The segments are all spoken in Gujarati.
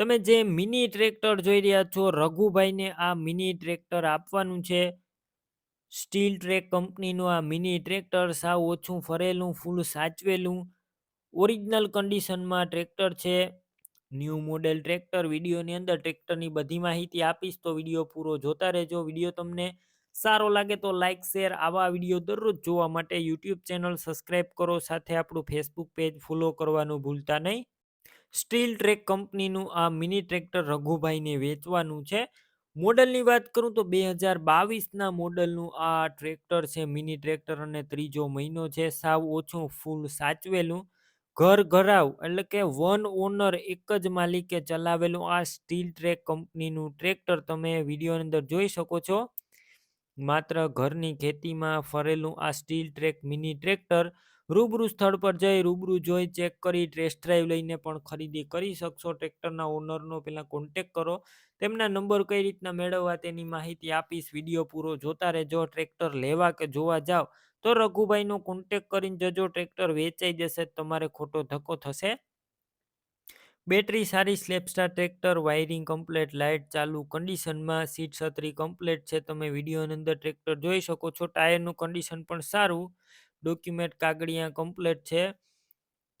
તમે જે મિની ટ્રેક્ટર જોઈ રહ્યા છો, રઘુભાઈને આ મિની ટ્રેક્ટર આપવાનું છે. સ્ટીલ ટ્રેક કંપનીનું આ મિની ટ્રેક્ટર સાવ ઓછું ફરેલું, ફૂલ સાચવેલું. ઓરિજિનલ કન્ડિશનમાં ટ્રેક્ટર છે. ન્યૂ મોડેલ ટ્રેક્ટર, વિડીયોની અંદર ટ્રેક્ટરની બધી માહિતી આપીશ તો વીડિયો પૂરો જોતા રહેજો. વીડિયો તમને સારો લાગે તો લાઇક શેર, આવા વીડિયો દરરોજ જોવા માટે યુટ્યુબ ચેનલ સબસ્ક્રાઈબ કરો. સાથે આપણું ફેસબુક પેજ ફોલો કરવાનું ભૂલતા નહીં. સ્ટીલ ટ્રેક કંપનીનું આ મિની ટ્રેક્ટર રઘુભાઈને વેચવાનું છે. મોડલની વાત કરું તો બે હજાર બાવીસના મોડલનું આ ટ્રેક્ટર છે, મિની ટ્રેક્ટર અને ત્રીજો મહિનો છે. સાવ ઓછું ફૂલ સાચવેલું. ઘર ઘરાવ એટલે કે વન ઓનર એક જ માલિકે ચલાવેલું આ સ્ટીલ ટ્રેક કંપનીનું ટ્રેક્ટર તમે વિડીયોની અંદર જોઈ શકો છો. માત્ર ઘરની ખેતીમાં ફરેલું આ સ્ટીલ ટ્રેક મિની ટ્રેક્ટર રૂબરૂ સ્થળ પર જઈ રૂબરૂ જોઈ ચેક કરી ટેસ્ટ ડ્રાઈવ લઈને પણ ખરીદી કરી શકશો. ટ્રેક્ટરના ઓનરનો પહેલાં કોન્ટેક કરો. તેમના નંબર કઈ રીતના મેળવવા તેની માહિતી આપીશ. વીડિયો પૂરો જોતા રહેજો. ટ્રેક્ટર લેવા કે જોવા જાઓ તો રઘુભાઈનો કોન્ટેક કરીને જજો. ટ્રેક્ટર વેચાઈ જશે તમારે ખોટો ધક્કો થશે. બેટરી સારી સ્લેપસ્ટાર ટ્રેક્ટર વાયરિંગ કમ્પ્લેટ લાઇટ ચાલુ કન્ડિશનમાં સીટ છત્રી કમ્પ્લેટ છે. તમે વિડીયોની અંદર ટ્રેક્ટર જોઈ શકો છો. ટાયરનું કન્ડિશન પણ સારું. ડોક્યુમેન્ટ કાગળિયા કમ્પ્લેટ છે.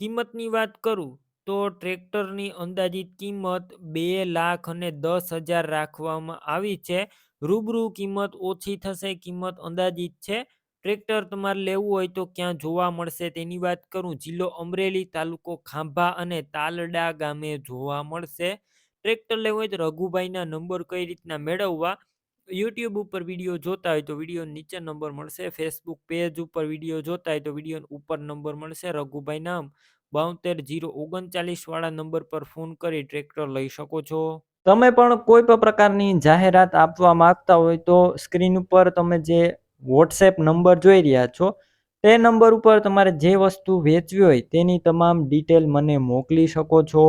કિંમતની વાત કરું તો ટ્રેક્ટરની અંદાજિત કિંમત બે લાખ અને દસ હજાર રાખવામાં આવી છે. રૂબરૂ કિંમત ઓછી થશે, કિંમત અંદાજિત છે. ટ્રેક્ટર તમારે લેવું હોય તો ક્યાં જોવા મળશે તેની વાત કરું. જિલ્લો અમરેલી તાલુકો ખાંભા અને તાલડા ગામે જોવા મળશે. ટ્રેક્ટર લેવું હોય તો રઘુભાઈના નંબર કઈ રીતના મેળવવા? યુટ્યુબ ઉપર વીડિયો જોતા હોય તો વીડિયો નીચે નંબર મળશે. ફેસબુક પેજ ઉપર વીડિયો જોતા હોય તો વીડિયો ઉપર નંબર મળશે. રઘુભાઈ નામ બાવતેર જીરો ઓગણચાલીસ વાળા નંબર પર ફોન કરી ટ્રેક્ટર લઈ શકો છો. તમે પણ કોઈ પણ પ્રકારની જાહેરાત આપવા માંગતા હોય તો સ્ક્રીન ઉપર તમે જે વોટ્સએપ નંબર જોઈ રહ્યા છો, તે નંબર ઉપર તમારે જે વસ્તુ વેચવી હોય તેની તમામ ડિટેલ મને મોકલી શકો છો.